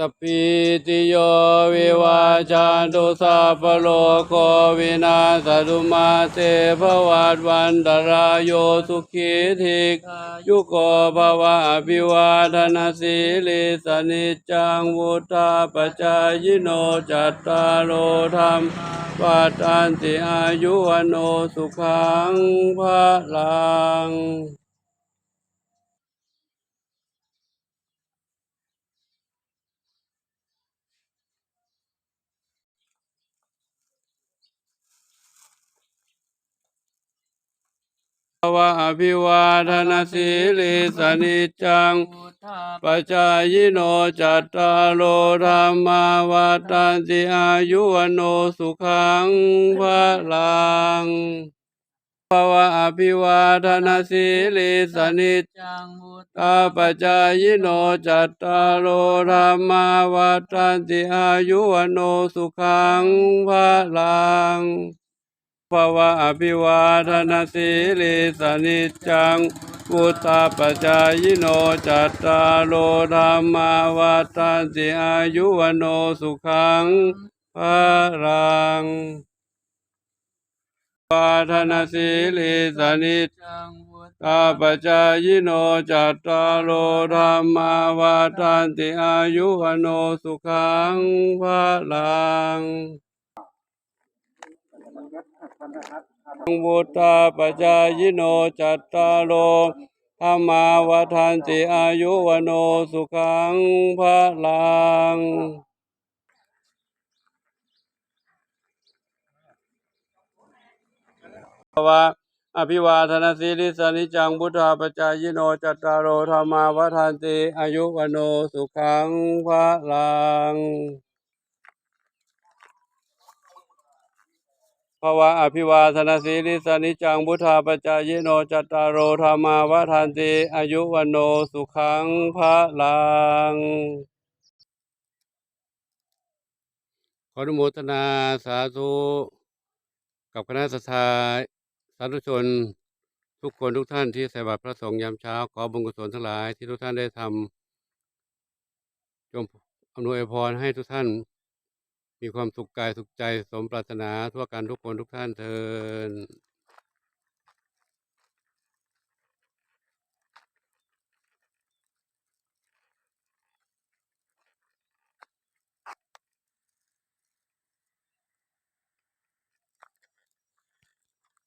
สพพิติโยวิวาจันตุสัพโลกโควินาสตุมาเตภวัตวันตรายโยสุขีธิกยุโกภวะอภิวาทนาสีลิสนิจังวุธาปจายโนจัตตาโอธรรมปัตตันติอายุวันโนสุขังภะลัง วะอภิวาทนาสีลิสนิจังปัจจายโนจัตตารโลธรรมาวัฏันติอายุวันโนสุขังภะลังภาวะอภิวาทนาสีลิสนิจังตาปัจจายโนจัตตารโลธรรมาวัฏันติอายุวันโนสุขังภะลัง ภวะอภิวาทนาสีลิสนิจังพุทธาปจายโนจัตตาโลธรรมาวัฏันติอายุวันโนสุขังภะรังวาทนาสีลิสนิจจังวุฒตาปจายโนจัตตาโลธรรมาวัฏันติอายุวันโนสุขังภะลัง วุตาปจายโนจัตตารโลธรรมาวัฏันติอายุวโนสุขังภะลังภวะอภิวาทนาสีลิสานิจังบุทธาปจายโนจัตตารโลธรรมาวัฏันติอายุวโนสุขังภะลัง ภวะอภิวาทนาสีลิสานิจังบุทธาปจายโนจัตตารโรธรรมาวัฏันติอายุวันโนสุขังภะลัง ขออนุโมทนาสาธุกับคณะสัตยาสาธุชน ทุกคนทุกท่านที่ใส่บาตรพระสงฆ์ยามเช้า ขอบุญกุศลทั้งหลายที่ทุกท่านได้ทำจงอำนวยพรให้ทุกท่าน มีความสุขกายสุขใจสมปรารถนาทั่วกันทุกคนทุกท่านเทิน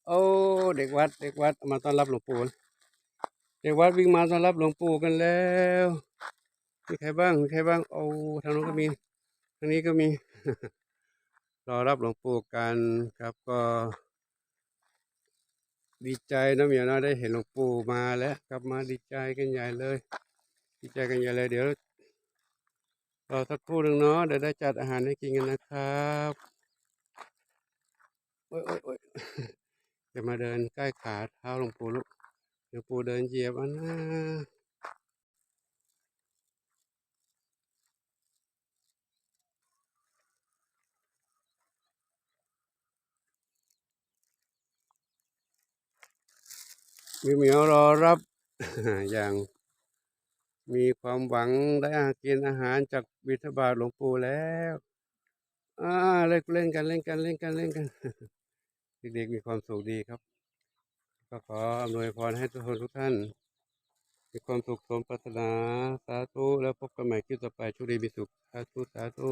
โอ้เด็กวัด เด็กวัดมาต้อนรับหลวงปู่เด็กวัดวิ่งมาต้อนรับหลวงปู่กันแล้วมีใครบ้างมีใครบ้างโอ้ทางนู้นก็มีทางนี้ก็มี รอรับหลวงปู่กันครับก็ดีใจนะเมียนะได้เห็นหลวงปู่มาแล้วกลับมาดีใจกันใหญ่เลย ดีใจกันใหญ่เลยเดี๋ยวรอสักครู่หนึ่งเนาะเดี๋ยวได้จัดอาหารให้กินกันนะครับโอ้ยโอ้ยโอ้ยจะมาเดินใกล้ขาเท้าหลวงปู่ลูกหลวงปู่เดินเหยียบอันนะ มีเหมียวรอรับอย่างมีความหวังได้อากินอาหารจากบิณฑบาตหลวงปู่แล้วอ่าเล่นเล่นกันเล่นกันเล่นกันเล่นกัน เด็กๆมีความสุขดีครับ ก็ขออำนวยพรให้ทุกคนทุกท่าน มีความสุขสมปรารถนาสาธุแล้วพบกันใหม่คลิปต่อไปชุดีมีสุขสาธุสาธุ